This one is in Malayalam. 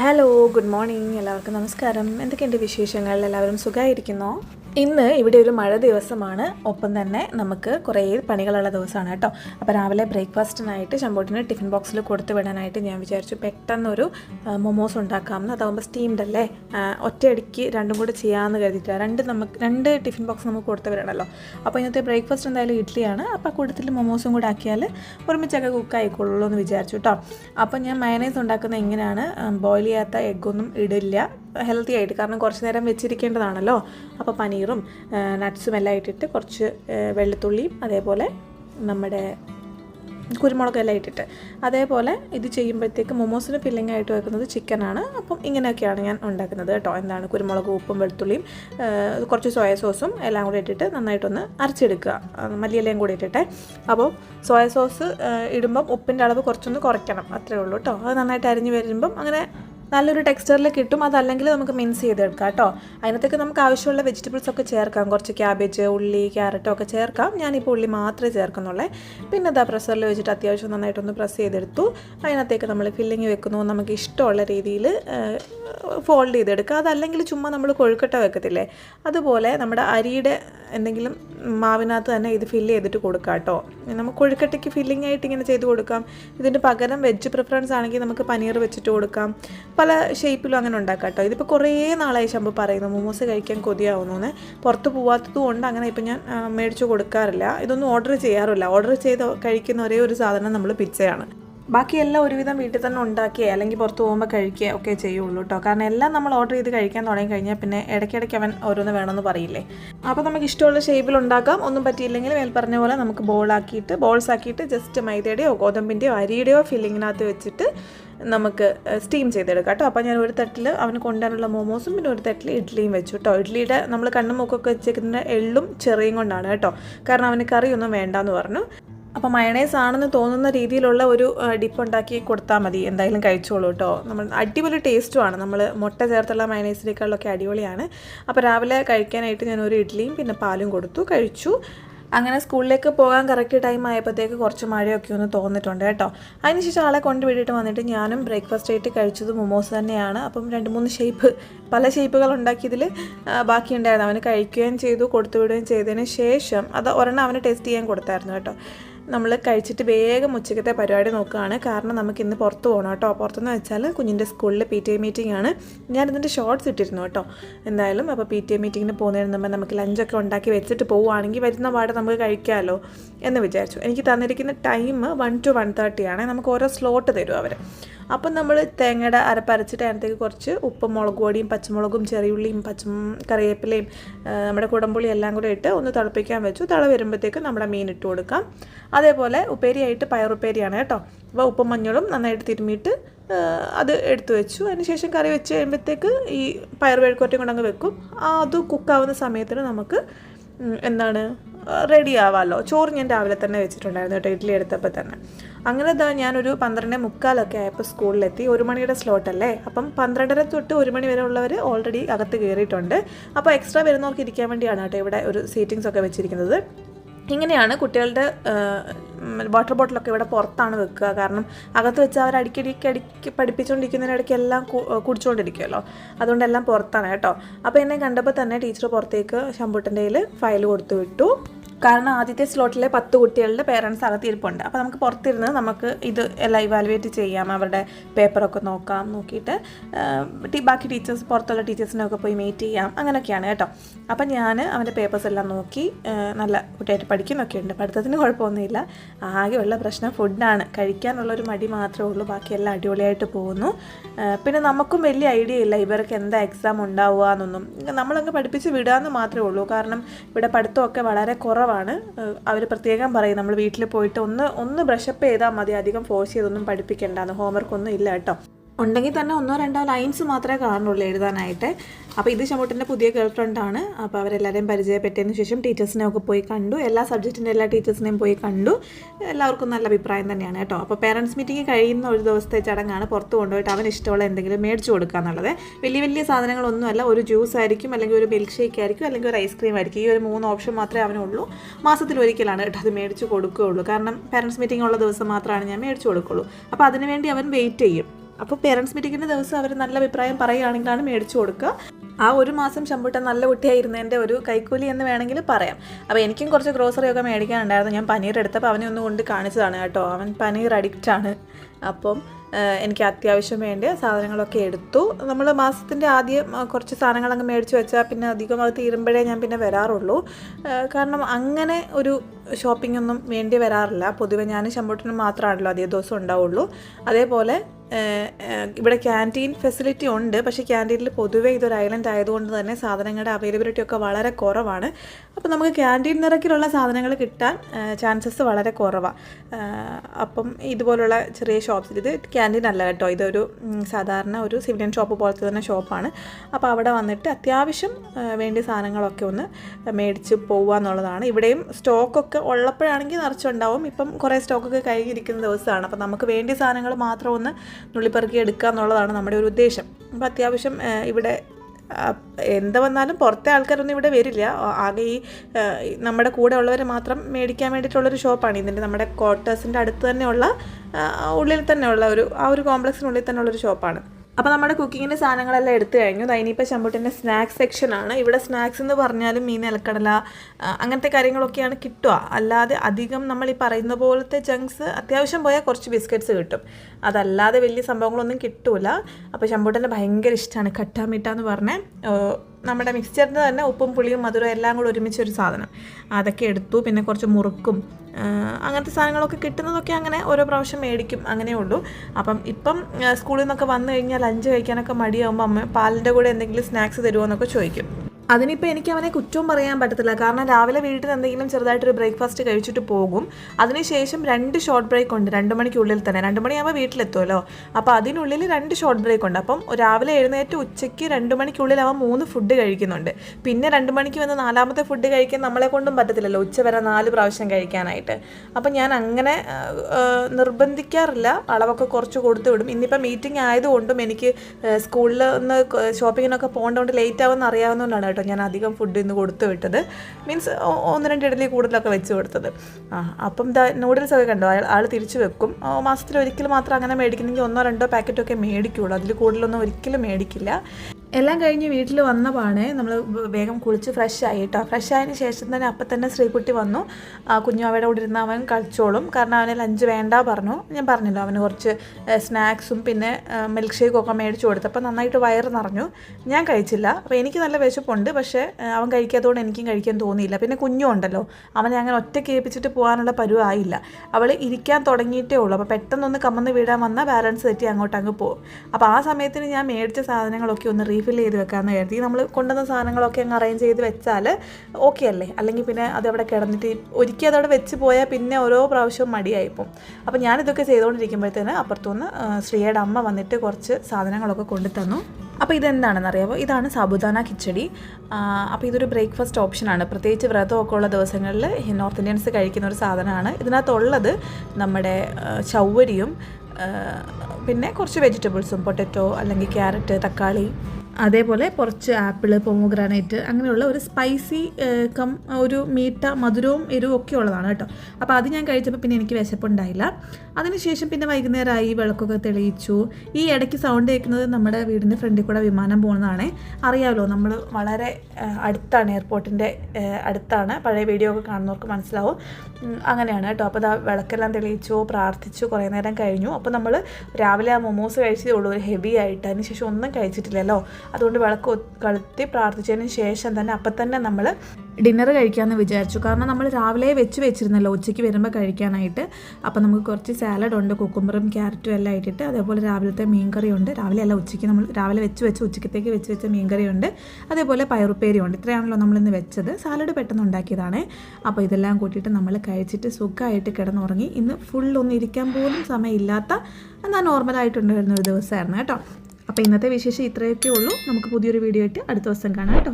ഹലോ ഗുഡ് മോർണിംഗ് എല്ലാവർക്കും നമസ്കാരം. എന്തൊക്കെയുണ്ട് വിശേഷങ്ങൾ? എല്ലാവരും സുഖമായിരിക്കുന്നോ ഇന്ന് ഇവിടെ ഒരു മഴ ദിവസമാണ്. ഒപ്പം തന്നെ നമുക്ക് കുറേ പണികളുള്ള ദിവസമാണ് കേട്ടോ. അപ്പോൾ രാവിലെ ബ്രേക്ക്ഫാസ്റ്റിനായിട്ട് ശമ്പോട്ടിന് ടിഫിൻ ബോക്സിൽ കൊടുത്തു വിടാനായിട്ട് ഞാൻ വിചാരിച്ചു പെട്ടെന്നൊരു മൊമോസ് ഉണ്ടാക്കാമെന്ന്. അതാകുമ്പോൾ സ്റ്റീംഡ് അല്ലേ? ഒറ്റയടിക്ക് രണ്ടും കൂടെ ചെയ്യാമെന്ന് കരുതിയിട്ട്. രണ്ട് നമുക്ക് രണ്ട് ടിഫിൻ ബോക്സ് നമുക്ക് കൊടുത്തു വിടണമല്ലോ അപ്പോൾ ഇന്നത്തെ ബ്രേക്ക്ഫാസ്റ്റ് എന്തായാലും ഇഡ്ഡലിയാണ്. അപ്പോൾ ആ കൂട്ടത്തിൽ മൊമോസും കൂടെ ആക്കിയാൽ ഒരുമിച്ചൊക്കെ കുക്ക് ആയിക്കൊള്ളുള്ളൂ എന്ന് വിചാരിച്ചു കേട്ടോ. അപ്പോൾ ഞാൻ മയനൈസ് ഉണ്ടാക്കുന്നത് എങ്ങനെയാണ്? ബോയിൽ ചെയ്യാത്ത എഗ്ഗൊന്നും ഇടില്ല. ഹെൽത്തി ആയിട്ട്. കാരണം കുറച്ച് നേരം വെച്ചിരിക്കേണ്ടതാണല്ലോ. അപ്പോൾ പനീറും നട്ട്സും എല്ലാം ഇട്ടിട്ട് കുറച്ച് വെള്ളത്തുള്ളിയും അതേപോലെ നമ്മുടെ കുരുമുളക് എല്ലാം ഇട്ടിട്ട്. അതേപോലെ ഇത് ചെയ്യുമ്പോഴത്തേക്ക് മൊമോസിന് ഫില്ലിംഗ് ആയിട്ട് വെക്കുന്നത് ചിക്കനാണ് അപ്പം ഇങ്ങനെയൊക്കെയാണ് ഞാൻ ഉണ്ടാക്കുന്നത് കേട്ടോ. എന്താണ് കുരുമുളക് ഉപ്പും വെളുത്തുള്ളിയും കുറച്ച് സോയ സോസും എല്ലാം കൂടി ഇട്ടിട്ട് നന്നായിട്ടൊന്ന് അരച്ചെടുക്കുക. മല്ലിയിലയും കൂടി ഇട്ടിട്ടെ. അപ്പോൾ സോയ സോസ് ഇടുമ്പം ഉപ്പിന്റെ അളവ് കുറച്ചൊന്ന് കുറയ്ക്കണം. അത്രേ ഉള്ളൂ കേട്ടോ. അത് നന്നായിട്ട് അരിഞ്ഞ് വരുമ്പം അങ്ങനെ നല്ലൊരു ടെക്സ്ചറിൽ കിട്ടും. അതല്ലെങ്കിൽ നമുക്ക് മിൻസ് ചെയ്തെടുക്കാം കേട്ടോ. അതിനകത്തേക്ക് നമുക്ക് ആവശ്യമുള്ള വെജിറ്റബിൾസ് ഒക്കെ ചേർക്കാം. കുറച്ച് ക്യാബേജ് ഉള്ളി ക്യാരറ്റോ ഒക്കെ ചേർക്കാം. ഞാനിപ്പോൾ ഉള്ളി മാത്രമേ ചേർക്കുന്നുള്ളേ. പിന്നെ അതാ പ്രഷറിൽ വെച്ചിട്ട് അത്യാവശ്യം നന്നായിട്ടൊന്ന് പ്രസ് ചെയ്തെടുത്തു. അതിനകത്തേക്ക് നമ്മൾ ഫില്ലിങ് വെക്കുന്നു നമുക്ക് ഇഷ്ടമുള്ള രീതിയിൽ ഫോൾഡ് ചെയ്തെടുക്കുക അതല്ലെങ്കിൽ ചുമ്മാ നമ്മൾ കൊഴുക്കട്ട വെക്കത്തില്ലേ? അതുപോലെ നമ്മുടെ അരിയുടെ എന്തെങ്കിലും മാവിനകത്ത് തന്നെ ഇത് ഫില്ല് ചെയ്തിട്ട് കൊടുക്കാം കേട്ടോ. നമുക്ക് കൊഴുക്കട്ടയ്ക്ക് ഫില്ലിംഗ് ആയിട്ട് ഇങ്ങനെ ചെയ്ത് കൊടുക്കാം. ഇതിന് പകരം വെജ് പ്രിഫറൻസ് ആണെങ്കിൽ നമുക്ക് പനീർ വെച്ചിട്ട് കൊടുക്കാം. പല ഷേപ്പിലും അങ്ങനെ ഉണ്ടാക്കാം കേട്ടോ. ഇതിപ്പോൾ കുറേ നാളായി ശമ്പ് പറയുന്നു മോമോസ് കഴിക്കാൻ കൊതിയാവുന്നു എന്ന് പുറത്ത് പോവാത്തത് കൊണ്ട് അങ്ങനെ ഇപ്പം ഞാൻ മേടിച്ചു കൊടുക്കാറില്ല. ഇതൊന്നും ഓർഡർ ചെയ്യാറില്ല. ഓർഡർ ചെയ്ത് കഴിക്കുന്ന ഒരേ ഒരു സാധനം നമ്മൾ പിച്ചയാണ് ബാക്കിയെല്ലാം ഒരുവിധം വീട്ടിൽ തന്നെ ഉണ്ടാക്കിയേ അല്ലെങ്കിൽ പുറത്ത് പോകുമ്പോൾ കഴിക്കുക ഒക്കെ ചെയ്യുള്ളൂ കേട്ടോ. കാരണം എല്ലാം നമ്മൾ ഓർഡർ ചെയ്ത് കഴിക്കാൻ തുടങ്ങി കഴിഞ്ഞാൽ പിന്നെ ഇടയ്ക്കിടയ്ക്ക് അവൻ ഓരോന്ന് വേണമെന്ന് പറയില്ലേ. അപ്പോൾ നമുക്ക് ഇഷ്ടമുള്ള ഷേപ്പിൽ ഉണ്ടാക്കാം. ഒന്നും പറ്റിയില്ലെങ്കിൽ പറഞ്ഞ പോലെ നമുക്ക് ബോളാക്കിയിട്ട് ബോൾസ് ആക്കിയിട്ട് ജസ്റ്റ് മൈദയുടെയോ ഗോതമ്പിന്റെയോ അരിയുടെയോ ഫില്ലിങ്ങിനകത്ത് വെച്ചിട്ട് നമുക്ക് സ്റ്റീം ചെയ്തെടുക്കാം കേട്ടോ അപ്പോൾ ഞാൻ ഒരു തട്ടിൽ അവന് കൊണ്ടുവരാനുള്ള മോമോസും പിന്നെ ഒരു തട്ടിൽ ഇഡ്ഡലിയും വെച്ചു കേട്ടോ ഇഡ്ഡലിയുടെ നമ്മൾ കണ്ണും മുക്കൊക്കെ വെച്ചേക്കുന്ന എള്ളും ചെറിയും കൊണ്ടാണ് കേട്ടോ. കാരണം അവന് കറിയൊന്നും വേണ്ടെന്ന് പറഞ്ഞു. അപ്പോൾ മയണൈസ് ആണെന്ന് തോന്നുന്ന രീതിയിലുള്ള ഒരു ഡിപ്പ് ഉണ്ടാക്കി കൊടുത്താൽ മതി. എന്തായാലും കഴിച്ചോളൂ കേട്ടോ നമ്മൾ അടിപൊളി ടേസ്റ്റുമാണ് നമ്മൾ മുട്ട ചേർത്തുള്ള മയണൈസിനേക്കാളൊക്കെ അടിപൊളിയാണ്. അപ്പോൾ രാവിലെ കഴിക്കാനായിട്ട് ഞാൻ ഒരു ഇഡ്ഡലിയും പിന്നെ പാലും കൊടുത്തു കഴിച്ചു. അങ്ങനെ സ്കൂളിലേക്ക് പോകാൻ കറക്റ്റ് ടൈം ആയപ്പോഴത്തേക്ക് കുറച്ച് മഴയൊക്കെ ഒന്ന് തോന്നിട്ടുണ്ട് കേട്ടോ. അതിനുശേഷം ആളെ കൊണ്ട് വിട്ടിട്ട് വന്നിട്ട് ഞാനും ബ്രേക്ക്ഫാസ്റ്റ് ആയിട്ട് കഴിച്ചത് മൊമോസ് തന്നെയാണ്. അപ്പം രണ്ട് മൂന്ന് ഷേപ്പ് പല ഷേപ്പുകൾ ഉണ്ടാക്കിയതിൽ ബാക്കിയുണ്ടായിരുന്നു. അവന് കഴിക്കുകയും ചെയ്തു കൊടുത്തു വിടുകയും ചെയ്തതിന് ശേഷം അത് ഒരെണ്ണം അവന് ടെസ്റ്റ് ചെയ്യാൻ കൊടുത്തായിരുന്നു കേട്ടോ. നമ്മൾ കഴിച്ചിട്ട് വേഗം ഉച്ചക്കത്തെ പരിപാടി നോക്കുകയാണ്. കാരണം നമുക്ക് ഇന്ന് പുറത്ത് പോകണം കേട്ടോ. പുറത്തെന്ന് വെച്ചാൽ കുഞ്ഞിന്റെ സ്കൂളിൽ പി ടി എ മീറ്റിംഗ് ആണ്. ഞാൻ ഇതിന്റെ ഷോർട്സ് ഇട്ടിരുന്നു കേട്ടോ. എന്തായാലും അപ്പോൾ പി ടി എ മീറ്റിങ്ങിന് പോകുന്നതിന് മുമ്പ് നമുക്ക് ലഞ്ചൊക്കെ ഉണ്ടാക്കി വെച്ചിട്ട് പോവുകയാണെങ്കിൽ വരുന്ന പാടെ നമുക്ക് കഴിക്കാമല്ലോ എന്ന് വിചാരിച്ചു. എനിക്ക് തന്നിരിക്കുന്ന time one two one thirty ആണ്. നമുക്ക് ഓരോ സ്ലോട്ട് തരും അവർ അപ്പം നമ്മൾ തേങ്ങയുടെ അരപ്പരച്ചിട്ട് അതിനകത്തേക്ക് കുറച്ച് ഉപ്പും മുളക് പൊടിയും പച്ചമുളകും ചെറിയുള്ളിയും പച്ച കറിവേപ്പിലയും നമ്മുടെ കുടംപുളി എല്ലാം കൂടെ ഇട്ട് ഒന്ന് തിളപ്പിക്കാൻ വെച്ചു. തിള വരുമ്പോഴത്തേക്ക് നമ്മുടെ മീൻ ഇട്ട് കൊടുക്കാം. അതേപോലെ ഉപ്പേരിയായിട്ട് പയറുപ്പേരിയാണ് കേട്ടോ. അപ്പോൾ ഉപ്പും മഞ്ഞളും നന്നായിട്ട് തിരുമ്മിയിട്ട് അത് എടുത്തു വെച്ചു. അതിനുശേഷം കറി വെച്ച് കഴിയുമ്പോഴത്തേക്ക് ഈ പയർ വെഴുക്കോറ്റയും കൊണ്ടങ്ങ് വെക്കും. അത് കുക്കാവുന്ന സമയത്തിന് നമുക്ക് എന്താണ് റെഡി ആവാമല്ലോ ചോറ് ഞാൻ രാവിലെ തന്നെ വെച്ചിട്ടുണ്ടായിരുന്നു കേട്ടോ ഇഡ്ഡലി എടുത്തപ്പോൾ തന്നെ. അങ്ങനെ ഇതാ ഞാനൊരു പന്ത്രണ്ട് മുക്കാലൊക്കെ ആയപ്പോൾ സ്കൂളിലെത്തി. ഒരു മണിയുടെ സ്ലോട്ടല്ലേ? അപ്പം പന്ത്രണ്ടര തൊട്ട് ഒരു മണി വരെ ഉള്ളവർ ഓൾറെഡി അകത്ത് കയറിയിട്ടുണ്ട് അപ്പോൾ എക്സ്ട്രാ വരുന്നവർക്ക് ഇരിക്കാൻ വേണ്ടിയാണ് കേട്ടോ ഇവിടെ ഒരു സീറ്റിങ്സ് ഒക്കെ വെച്ചിരിക്കുന്നത്. ഇങ്ങനെയാണ് കുട്ടികളുടെ വാട്ടർ ബോട്ടിലൊക്കെ ഇവിടെ പുറത്താണ് വെക്കുക. കാരണം അകത്ത് വെച്ച് അവർ അടിക്കടിക്ക് അടിക്ക് പഠിപ്പിച്ചുകൊണ്ടിരിക്കുന്നതിനിടയ്ക്ക് എല്ലാം കുടിച്ചുകൊണ്ടിരിക്കുമല്ലോ അതുകൊണ്ട് എല്ലാം പുറത്താണ് കേട്ടോ. അപ്പോൾ എന്നെ കണ്ടപ്പോൾ തന്നെ ടീച്ചർ പുറത്തേക്ക് ശമ്പൂട്ടന്റെ ഫയൽ കൊടുത്തു വിട്ടു കാരണം ആദ്യത്തെ സ്ലോട്ടിലെ പത്ത് കുട്ടികളുടെ പേരൻസ് അകത്ത് ഇരിപ്പുണ്ട് അപ്പോൾ നമുക്ക് പുറത്തിരുന്ന് നമുക്ക് ഇത് എല്ലാം ഇവാലുവേറ്റ് ചെയ്യാം. അവരുടെ പേപ്പറൊക്കെ നോക്കാം നോക്കിയിട്ട് ബാക്കി ടീച്ചേഴ്സ് പുറത്തുള്ള ടീച്ചേഴ്സിനൊക്കെ പോയി മീറ്റ് ചെയ്യാം. അങ്ങനെയൊക്കെയാണ് കേട്ടോ. അപ്പം ഞാൻ അവന്റെ പേപ്പേഴ്സ് എല്ലാം നോക്കി നല്ല കുട്ടിയായിട്ട് പഠിക്കുന്നൊക്കെ ഉണ്ട് പഠിത്തത്തിന് കുഴപ്പമൊന്നുമില്ല. ആകെയുള്ള പ്രശ്നം ഫുഡാണ് കഴിക്കാനുള്ളൊരു മടി മാത്രമേ ഉള്ളൂ. ബാക്കിയെല്ലാം അടിപൊളിയായിട്ട് പോകുന്നു. പിന്നെ നമുക്കും വലിയ ഐഡിയ ഇല്ല. ഇവർക്ക് എന്താ എക്സാം ഉണ്ടാവുക എന്നൊന്നും. നമ്മളങ്ങ് പഠിപ്പിച്ച് വിടാമെന്ന് മാത്രമേ ഉള്ളൂ. കാരണം ഇവിടെ പഠിത്തമൊക്കെ വളരെ കുറവാണ് അവർ പ്രത്യേകം പറയും നമ്മൾ വീട്ടിൽ പോയിട്ട് ഒന്ന് ഒന്ന് ബ്രഷപ്പ് ചെയ്താൽ മതി. അധികം ഫോഴ്സ് ചെയ്തൊന്നും പഠിപ്പിക്കേണ്ടെന്ന് ഹോംവർക്ക് ഒന്നും ഇല്ല കേട്ടോ. ഉണ്ടെങ്കിൽ തന്നെ ഒന്നോ രണ്ടോ ലൈൻസ് മാത്രമേ കാണുള്ളൂ എഴുതാനായിട്ട്. അപ്പോൾ ഇത് ചമ്മൂട്ടിന്റെ പുതിയ ഗേൾ ഫ്രണ്ടാണ് അപ്പോൾ അവരെല്ലാവരെയും പരിചയപ്പെട്ടതിന് ശേഷം ടീച്ചേഴ്സിനെ ഒക്കെ പോയി കണ്ടു. എല്ലാ സബ്ജക്റ്റിന്റെ എല്ലാ ടീച്ചേഴ്സിനെയും പോയി കണ്ടു. എല്ലാവർക്കും നല്ല അഭിപ്രായം തന്നെയാണ് കേട്ടോ. അപ്പോൾ പേരൻസ് മീറ്റിംഗ് കഴിയുന്ന ഒരു ദിവസത്തെ ചടങ്ങാണ് പുറത്ത് കൊണ്ടുപോയിട്ട് അവൻ ഇഷ്ടമുള്ള എന്തെങ്കിലും മേടിച്ചു കൊടുക്കുക എന്നുള്ളത്. വലിയ വലിയ സാധനങ്ങളൊന്നുമല്ല. ഒരു ജ്യൂസ് ആയിരിക്കും അല്ലെങ്കിൽ ഒരു മിൽക്ക് ഷേക്ക് ആയിരിക്കും അല്ലെങ്കിൽ ഒരു ഐസ്ക്രീം ആയിരിക്കും. ഈ ഒരു മൂന്ന് ഓപ്ഷൻ മാത്രമേ അവനുള്ളൂ. മാസത്തിൽ ഒരിക്കലാണ് കേട്ടോ അത് മേടിച്ച് കൊടുക്കുകയുള്ളൂ. കാരണം പേരൻസ് മീറ്റിംഗ് ഉള്ള ദിവസം മാത്രമാണ് ഞാൻ മേടിച്ചു കൊടുക്കുകയുള്ളൂ. അപ്പോൾ അതിനുവേണ്ടി അവൻ വെയിറ്റ് ചെയ്യും. അപ്പോൾ പേരൻസ് മീറ്റിങ്ങിന്റെ ദിവസം അവർ നല്ല അഭിപ്രായം പറയുകയാണെങ്കിലാണ് മേടിച്ചു കൊടുക്കുക. ആ ഒരു മാസം ശമ്പൂട്ട നല്ല കുട്ടിയായിരുന്നതിന്റെ ഒരു കൈക്കൂലി എന്ന് വേണമെങ്കിൽ പറയാം. അപ്പോൾ എനിക്കും കുറച്ച് ഗ്രോസറി ഒക്കെ മേടിക്കാനുണ്ടായിരുന്നു. ഞാൻ പനീർ എടുത്തപ്പോൾ അവനെ ഒന്ന് കൊണ്ട് കാണിച്ചതാണ് കേട്ടോ. അവൻ പനീർ അഡിക്റ്റാണ് അപ്പം എനിക്ക് അത്യാവശ്യം വേണ്ട സാധനങ്ങളൊക്കെ എടുത്തു. നമ്മൾ മാസത്തിന്റെ ആദ്യം കുറച്ച് കുറച്ച് സാധനങ്ങളങ്ങ് മേടിച്ച് വെച്ചാൽ പിന്നെ അധികം അത് തീരുമ്പോഴേ ഞാൻ പിന്നെ വരാറുള്ളൂ. കാരണം അങ്ങനെ ഒരു ഷോപ്പിംഗ് ഒന്നും വേണ്ടി വരാറില്ല. പൊതുവെ ഞാൻ ശമ്പൂട്ടിനും മാത്രമാണല്ലോ അതേ ദിവസം ഉണ്ടാവുള്ളൂ. അതേപോലെ ഇവിടെ ക്യാന്റീൻ ഫെസിലിറ്റി ഉണ്ട്. പക്ഷേ ക്യാന്റീനിൽ പൊതുവെ ഇതൊരു ഐലൻഡ് ആയതുകൊണ്ട് തന്നെ സാധനങ്ങളുടെ അവൈലബിലിറ്റി ഒക്കെ വളരെ കുറവാണ്. അപ്പോൾ നമുക്ക് ക്യാന്റീൻ നിരക്കിലുള്ള സാധനങ്ങൾ കിട്ടാൻ ചാൻസസ് വളരെ കുറവാണ് അപ്പം ഇതുപോലുള്ള ചെറിയ ഷോപ്പ്സ് ഇത് ക്യാന്റീൻ അല്ല കേട്ടോ. ഇതൊരു സാധാരണ ഒരു സിവിലിയൻ ഷോപ്പ് പോലത്തെ തന്നെ ഷോപ്പാണ്. അപ്പോൾ അവിടെ വന്നിട്ട് അത്യാവശ്യം വേണ്ടിയ സാധനങ്ങളൊക്കെ ഒന്ന് മേടിച്ച് പോവുക എന്നുള്ളതാണ്. ഇവിടെയും സ്റ്റോക്കൊക്കെ ഉള്ളപ്പോഴാണെങ്കിൽ നിറച്ചുണ്ടാവും. ഇപ്പം കുറേ സ്റ്റോക്കൊക്കെ കഴിഞ്ഞിരിക്കുന്ന ദിവസമാണ്. അപ്പോൾ നമുക്ക് വേണ്ടിയ സാധനങ്ങൾ മാത്രം ഒന്ന് നുള്ളിപ്പെറുക്കി എടുക്കുക എന്നുള്ളതാണ് നമ്മുടെ ഒരു ഉദ്ദേശം. അപ്പോൾ അത്യാവശ്യം ഇവിടെ എന്താ വന്നാലും പുറത്തെ ആൾക്കാരൊന്നും ഇവിടെ വരില്ല. ആകെ ഈ നമ്മുടെ കൂടെ ഉള്ളവരെ മാത്രം മേടിക്കാൻ വേണ്ടിയിട്ടുള്ളൊരു ഷോപ്പാണ്. ഇതിന്റെ നമ്മുടെ ക്വാർട്ടേഴ്സിന്റെ അടുത്ത് തന്നെയുള്ള ഉള്ളിൽ തന്നെയുള്ള ഒരു ആ ഒരു കോംപ്ലക്സിനുള്ളിൽ തന്നെയുള്ളൊരു ഷോപ്പാണ്. അപ്പോൾ നമ്മുടെ കുക്കിങ്ങിന്റെ സാധനങ്ങളെല്ലാം എടുത്തു കഴിഞ്ഞു. ഇനിയിപ്പോൾ ശമ്പൂട്ടിന്റെ സ്നാക്സ് സെക്ഷനാണ് ഇവിടെ സ്നാക്സ് എന്ന് പറഞ്ഞാലും മീൻ ഇലക്കടല അങ്ങനത്തെ കാര്യങ്ങളൊക്കെയാണ് കിട്ടുക. അല്ലാതെ അധികം നമ്മൾ ഈ പറയുന്ന പോലത്തെ ജങ്ക്സ് അത്യാവശ്യം പോയാൽ കുറച്ച് ബിസ്ക്കറ്റ്സ് കിട്ടും. അതല്ലാതെ വലിയ സംഭവങ്ങളൊന്നും കിട്ടൂല. അപ്പോൾ ശമ്പൂട്ടന്റെ ഭയങ്കര ഇഷ്ടമാണ് കട്ടാമിട്ട എന്ന് പറഞ്ഞ നമ്മുടെ മിക്സ്ചറിന്റെ തന്നെ ഉപ്പും പുളിയും മധുരവും എല്ലാം കൂടെ ഒരുമിച്ചൊരു സാധനം. അതൊക്കെ എടുത്തു. പിന്നെ കുറച്ച് മുറുക്കും അങ്ങനത്തെ സാധനങ്ങളൊക്കെ കിട്ടുന്നതൊക്കെ അങ്ങനെ ഓരോ പ്രാവശ്യം മേടിക്കും അങ്ങനെ ഉള്ളൂ. അപ്പം ഇപ്പം സ്കൂളിൽ നിന്നൊക്കെ വന്നു കഴിഞ്ഞാൽ ലഞ്ച് കഴിക്കാനൊക്കെ മടിയാകുമ്പോൾ അമ്മ പാലിന്റെ കൂടെ എന്തെങ്കിലും സ്നാക്സ് തരുമോ എന്നൊക്കെ ചോദിക്കും. അതിനിപ്പോൾ എനിക്ക് അവനെ കുറ്റവും പറയാൻ പറ്റത്തില്ല. കാരണം രാവിലെ വീട്ടിൽ എന്തെങ്കിലും ചെറുതായിട്ടൊരു ബ്രേക്ക്ഫാസ്റ്റ് കഴിച്ചിട്ട് പോകും. അതിനുശേഷം രണ്ട് ഷോർട്ട് ബ്രേക്ക് ഉണ്ട്. രണ്ട് മണിക്കുള്ളിൽ തന്നെ. രണ്ട് മണിയാകുമ്പോൾ വീട്ടിലെത്തുമല്ലോ അപ്പോൾ അതിനുള്ളിൽ രണ്ട് ഷോർട്ട് ബ്രേക്ക് ഉണ്ട്. അപ്പം രാവിലെ എഴുന്നേറ്റ് ഉച്ചയ്ക്ക് രണ്ട് മണിക്കുള്ളിൽ അവൻ മൂന്ന് ഫുഡ് കഴിക്കുന്നുണ്ട്. പിന്നെ രണ്ട് മണിക്ക് വന്ന് നാലാമത്തെ ഫുഡ് കഴിക്കാൻ നമ്മളെ കൊണ്ടും പറ്റത്തില്ലല്ലോ. ഉച്ച വരെ നാല് പ്രാവശ്യം കഴിക്കാനായിട്ട്. അപ്പം ഞാൻ അങ്ങനെ നിർബന്ധിക്കാറില്ല. അളവൊക്കെ കുറച്ച് കൊടുത്തു വിടും. ഇന്നിപ്പോൾ മീറ്റിംഗ് ആയതുകൊണ്ടും എനിക്ക് സ്കൂളിൽ ഒന്ന് ഷോപ്പിങ്ങിനൊക്കെ പോകേണ്ടതുകൊണ്ട് ലേറ്റ് ആവുമെന്ന് അറിയാവുന്നതുകൊണ്ടാണ് കേട്ടോ ഞാൻ അധികം ഫുഡ് ഇന്ന് കൊടുത്തു വിട്ടത്. മീൻസ് ഒന്ന് രണ്ട് ഇഡലി കൂടുതലൊക്കെ വെച്ച് കൊടുത്തത്. ആ അപ്പം നൂഡിൽസ് ഒക്കെ കണ്ടോ? അയാൾ ആൾ തിരിച്ചു വെക്കും. മാസത്തിൽ ഒരിക്കൽ മാത്രം അങ്ങനെ മേടിക്കുന്നെങ്കിൽ ഒന്നോ രണ്ടോ പാക്കറ്റൊക്കെ മേടിക്കുള്ളൂ. അതിൽ കൂടുതലൊന്നും ഒരിക്കലും മേടിക്കില്ല. എല്ലാം കഴിഞ്ഞ് വീട്ടിൽ വന്ന നമ്മൾ വേഗം കുളിച്ച് ഫ്രഷ് ആയി കേട്ടോ ഫ്രഷ് ആയതിന് ശേഷം തന്നെ അപ്പം തന്നെ ശ്രീകുട്ടി വന്നു. ആ കുഞ്ഞു അവിടെ കൂടെ ഇരുന്ന് അവൻ കളിച്ചോളും. കാരണം അവന് ലഞ്ച് വേണ്ട പറഞ്ഞു. ഞാൻ പറഞ്ഞല്ലോ അവന് കുറച്ച് സ്നാക്സും പിന്നെ മിൽക്ക് ഷേക്കും ഒക്കെ മേടിച്ചു കൊടുത്തപ്പോൾ നന്നായിട്ട് വയറ് നിറഞ്ഞു. ഞാൻ കഴിച്ചില്ല. അപ്പോൾ എനിക്ക് നല്ല വിശപ്പുണ്ട്. പക്ഷേ അവൻ കഴിക്കാത്തതുകൊണ്ട് എനിക്കും കഴിക്കാൻ തോന്നിയില്ല. പിന്നെ കുഞ്ഞും ഉണ്ടല്ലോ. അവനെ അങ്ങനെ ഒറ്റയ്ക്ക് ഏൽപ്പിച്ചിട്ട് പോകാനുള്ള പരുവായില്ല അവൾ ഇരിക്കാൻ തുടങ്ങിയിട്ടേ ഉള്ളൂ. അപ്പോൾ പെട്ടെന്നൊന്ന് കമ്മന്ന് വീടാൻ വന്നാൽ ബാലൻസ് തെറ്റി അങ്ങോട്ട് അങ്ങ് പോകും. അപ്പോൾ ആ സമയത്തിന് ഞാൻ മേടിച്ച സാധനങ്ങളൊക്കെ ഒന്ന് റീഫിൽ ചെയ്ത് വെക്കാമെന്ന് കരുതി. നമ്മൾ കൊണ്ടുവന്ന സാധനങ്ങളൊക്കെ അങ്ങ് അറേഞ്ച് ചെയ്ത് വെച്ചാൽ ഓക്കെ അല്ലേ? അല്ലെങ്കിൽ പിന്നെ അതവിടെ കിടന്നിട്ട് ഒരിക്കൽ അതവിടെ വെച്ച് പോയാൽ പിന്നെ ഓരോ പ്രാവശ്യവും മടിയായിപ്പോൾ അപ്പോൾ ഞാനിതൊക്കെ ചെയ്തുകൊണ്ടിരിക്കുമ്പോഴത്തേന് അപ്പുറത്തുനിന്ന് ശ്രീയുടെ അമ്മ വന്നിട്ട് കുറച്ച് സാധനങ്ങളൊക്കെ കൊണ്ടുതന്നു. അപ്പോൾ ഇതെന്താണെന്ന് അറിയാമോ ഇതാണ് സാബുദാന കിച്ചടി. അപ്പോൾ ഇതൊരു ബ്രേക്ക്ഫാസ്റ്റ് ഓപ്ഷനാണ് പ്രത്യേകിച്ച് വ്രതമൊക്കെ ഉള്ള ദിവസങ്ങളിൽ നോർത്ത് ഇന്ത്യൻസ് കഴിക്കുന്ന ഒരു സാധനമാണ്. ഇതിനകത്തുള്ളത് നമ്മുടെ ചൗവരിയും പിന്നെ കുറച്ച് വെജിറ്റബിൾസും പൊട്ടറ്റോ അല്ലെങ്കിൽ ക്യാരറ്റ് തക്കാളി അതേപോലെ കുറച്ച് ആപ്പിൾ പൊമോഗ്രാനൈറ്റ് അങ്ങനെയുള്ള ഒരു സ്പൈസി കം ഒരു മീറ്റ മധുരവും എരിവും ഒക്കെ ഉള്ളതാണ് കേട്ടോ. അപ്പോൾ അത് ഞാൻ കഴിച്ചപ്പോൾ പിന്നെ എനിക്ക് വിശപ്പുണ്ടായില്ല അതിനുശേഷം പിന്നെ വൈകുന്നേരമായി വിളക്കൊക്കെ തെളിയിച്ചു. ഈ ഇടയ്ക്ക് സൗണ്ട് കേൾക്കുന്നത് നമ്മുടെ വീടിന്റെ ഫ്രണ്ടിൽ കൂടെ വിമാനം പോകുന്നതാണ്. അറിയാമല്ലോ നമ്മൾ വളരെ അടുത്താണ് എയർപോർട്ടിന്റെ അടുത്താണ്. പഴയ വീഡിയോ ഒക്കെ കാണുന്നവർക്ക് മനസ്സിലാവും. അങ്ങനെയാണ് കേട്ടോ. അപ്പോൾ ദാ വിളക്കെല്ലാം തെളിയിച്ചു പ്രാർത്ഥിച്ചു കുറേ നേരം കഴിഞ്ഞു. അപ്പോൾ നമ്മൾ രാവിലെ ആ മൊമോസ് കഴിച്ചതേ ഉള്ളൂ. ഒരു ഹെവി ആയിട്ട്. അതിനുശേഷം ഒന്നും കഴിച്ചിട്ടില്ലല്ലോ. അതുകൊണ്ട് വിളക്ക് കളുത്തി പ്രാർത്ഥിച്ചതിന് ശേഷം തന്നെ അപ്പം തന്നെ നമ്മൾ ഡിന്നർ കഴിക്കാമെന്ന് വിചാരിച്ചു. കാരണം നമ്മൾ രാവിലെ വെച്ച് വെച്ചിരുന്നല്ലോ ഉച്ചയ്ക്ക് വരുമ്പോൾ കഴിക്കാനായിട്ട്. അപ്പോൾ നമുക്ക് കുറച്ച് സാലഡ് ഉണ്ട് കുക്കുമ്പറും ക്യാരറ്റും എല്ലാം ഇട്ടിട്ട് അതേപോലെ രാവിലത്തെ മീൻകറി ഉണ്ട് രാവിലെ അല്ല ഉച്ചയ്ക്ക് നമ്മൾ രാവിലെ വെച്ച് വെച്ച് ഉച്ചക്കത്തേക്ക് വെച്ച് വെച്ച മീൻകറി ഉണ്ട് അതേപോലെ പയറുപ്പേരി ഉണ്ട്. ഇത്രയാണല്ലോ നമ്മളിന്ന് വെച്ചത്. സാലഡ് പെട്ടെന്ന് ഉണ്ടാക്കിയതാണ്. അപ്പോൾ ഇതെല്ലാം കൂട്ടിയിട്ട് നമ്മൾ കഴിച്ചിട്ട് സുഖമായിട്ട് കിടന്നുറങ്ങി. ഇന്ന് ഫുൾ ഒന്നും ഇരിക്കാൻ പോലും സമയമില്ലാത്ത എന്നാൽ നോർമലായിട്ടുണ്ടായിരുന്ന ഒരു ദിവസമായിരുന്നു കേട്ടോ. അപ്പോൾ ഇന്നത്തെ വിശേഷം ഇത്രയൊക്കെ ഉള്ളൂ. നമുക്ക് പുതിയൊരു വീഡിയോ ആയിട്ട് അടുത്ത ദിവസം കാണാം കേട്ടോ.